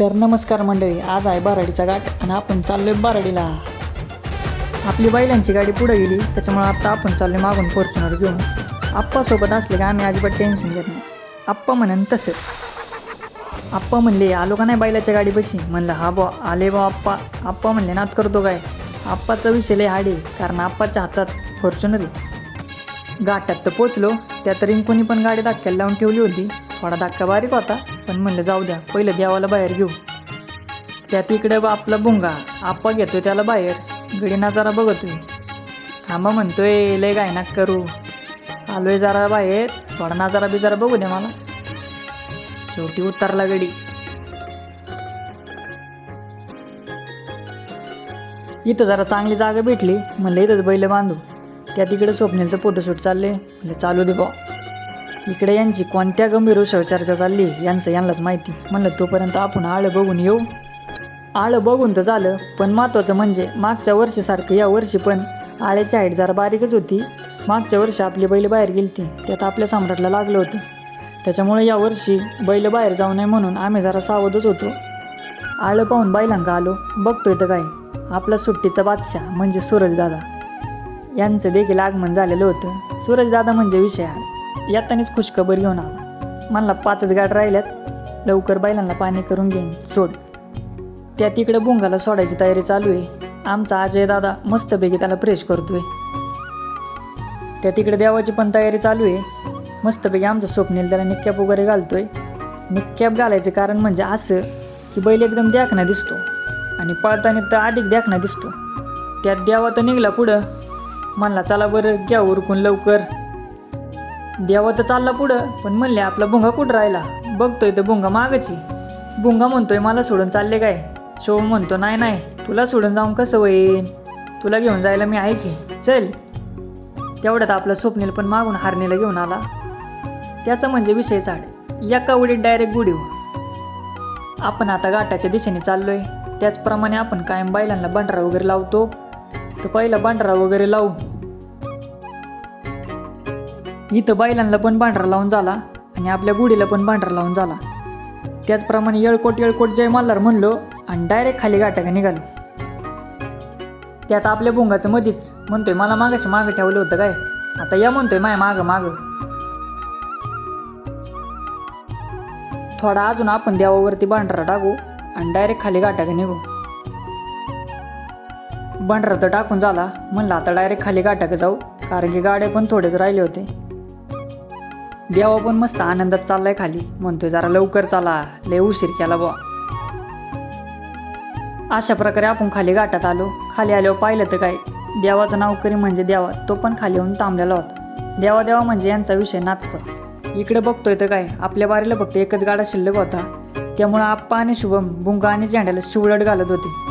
तर नमस्कार मंडळी आज आहे बाराडीचा घाट आणि आपण चाललोय बाराडीला. आपली बैलांची गाडी पुढे गेली त्याच्यामुळे आता आपण चाललोय मागून फॉर्च्युनर घेऊन. आप्पासोबत असले का आम्ही अजिबात टेन्शन घेत नाही. आप्पा म्हणन तसं. आप्पा म्हणले आलो का नाही बैलाच्या गाडी बशी म्हणलं हा बा आले बा आप्पा. आप्पा म्हणले नात करतो काय? आप्पाचा विषय लय हाडे कारण आप्पाच्या हातात फॉर्च्युनर गाठ्यात घाटात तर पोचलो त्यात रिंकूनी पण गाडी धक्क्याला लावून ठेवली होती. थोडा धक्का बारीक होता. पण म्हणलं जाऊ द्या पहिलं देवाला बाहेर घेऊ. त्यात इकडे आपला भुंगा आप्पा घेतोय त्याला बाहेर. गडीना नजारा बघतोय. थांबा म्हणतोय लय गायनाक करू. आलोय जरा बाहेर. थोडा नजारा बिजारा बघू द्या मला. शेवटी उतरला गडी इथं जरा चांगली जागा भेटली. म्हणलं इथंच बैल बांधू. त्या तिकडे स्वप्नेलचं फोटोशूट चालले म्हणलं चालू दे बा इकडे यांची कोणत्या गंभीर विषयावर चर्चा चालली यांचं यांनाच माहिती. म्हणलं तोपर्यंत आपण आळं बघून येऊ. आळं बघून तर झालं पण महत्त्वाचं म्हणजे मागच्या वर्षीसारखं या वर्षी पण आळ्याची हाईट जरा बारीकच होती. मागच्या वर्षी आपली बैल बाहेर गेली ती त्यात आपल्या सम्राटला लागलं होतं. त्याच्यामुळे या वर्षी बैल बाहेर जाऊ नये म्हणून आम्ही जरा सावधच होतो. आळं पाहून बैलांका आलो बघतोय तर काय? आपला सुट्टीचा बादशाह म्हणजे सूरजदादा यांचं देखील आगमन झालेलं होतं. सूरजदादा म्हणजे विषय येतानीच खुशखबर घेऊन आला. म्हणला पाचच गाड राहिल्यात. लवकर बैलांना पाणी करून घेईन सोड. त्या तिकडे बुंगाला सोडायची तयारी चालू आहे. आमचा अजय दादा मस्तपैकी त्याला फ्रेश करतोय. त्या तिकडे देवाची पण तयारी चालू आहे. मस्तपैकी आमचं स्वप्नील त्याला निक्कॅप वगैरे घालतोय. निक्कॅप घालायचं कारण म्हणजे असं की बैल एकदम देखना दिसतो. आणि पळताना तर अधिक देखना दिसतो. त्यात देवा तर निघला पुढं. म्हणला चला बरं घ्या उरकून लवकर. देवा तर चालला पुढं पण म्हणले आपला भुंगा कुठं राहिला? बघतोय तर भुंगा मागची. भुंगा म्हणतोय मला सोडून चालले काय? शोभ म्हणतो नाही नाही तुला सोडून जाऊन कसं होईल तुला घेऊन जायला मी आहे की? चल. तेवढ्यात आपलं स्वप्नील पण मागून हारणीला घेऊन आला. त्याचा म्हणजे विषय चाड एका उडीत डायरेक्ट गुढीव आपण आता गाठाच्या दिशेने चाललोय. त्याचप्रमाणे आपण कायम बैलांना बंडरा वगैरे लावतो. तर पहिला बंडरा वगैरे लावू इथं बैलांना पण पांढरा लावून झाला आणि आपल्या गुढीला पण पांढरा लावून झाला. त्याचप्रमाणे येळकोट येळकोट जय मल्हार म्हणलो आणि डायरेक्ट खाली गाठाका निघालो. त्यात आपल्या भोंगाचं मधीच म्हणतोय मला मागाशी मागं ठेवलं होतं काय? आता या म्हणतोय माय मागं मागं. थोडा अजून आपण देवावरती बांढरा टाकू आणि डायरेक्ट खाली गाठाका निघू. बंडरा तर टाकून झाला म्हणलं आता डायरेक्ट खाली गाठाक जाऊ कारण की गाड्या पण थोडेच राहिले होते. देवा पण मस्त आनंदात चाललाय खाली. म्हणतोय जरा लवकर चाला. लय उशीर केला बुवा. अशा प्रकारे आपण खाली गाठात आलो. खाली आल्यावर पाहिलं तर काय? देवाचं नाव करी म्हणजे देवा तो पण खाली येऊन थांबलेला होता. देवा देवा म्हणजे यांचा विषय नातक इकडे बघतोय तर काय? आपल्या बारीला फक्त एकच गाडा शिल्लक होता. त्यामुळं आप्पा आणि शुभम बुंगा आणि झेंड्याला शिवळट घालत होते.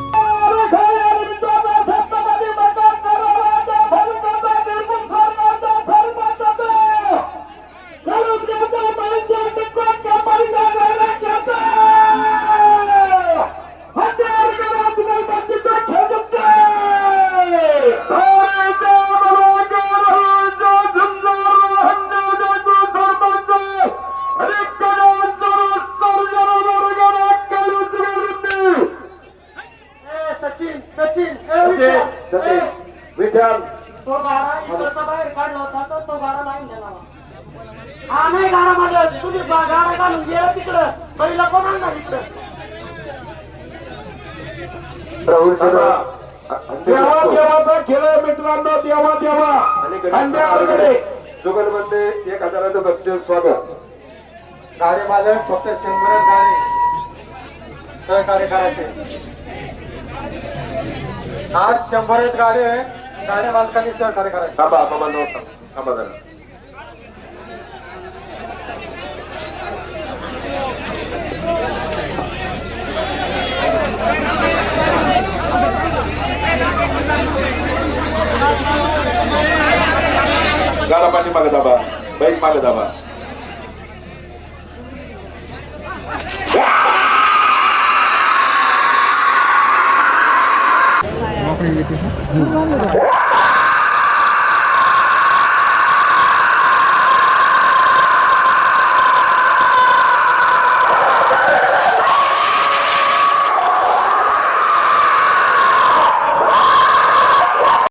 विठ्ठल तो गारा इकडचा बाहेर काढला होता तर तो गारा नाही गेला हा नाही गाडा माझा तुम्ही गारा घालून गेला तिकडं पहिला कोण आणला तिकडं देवा देवाचा खेळ मित्रांनो देवा देवा आणि जुगल म्हणते एक हजाराचं भक्ती स्वागत गाडी मालक फक्त शंभरच गाडी सहकार्य करायचे आज शंभर गाडी आहे. गाडी मालकांनी सहकार्य करायचं. थांबा बाबा नव्हता थांबा जरा. गाडा पाठी मागे दाबा. बैल मागे दाबा.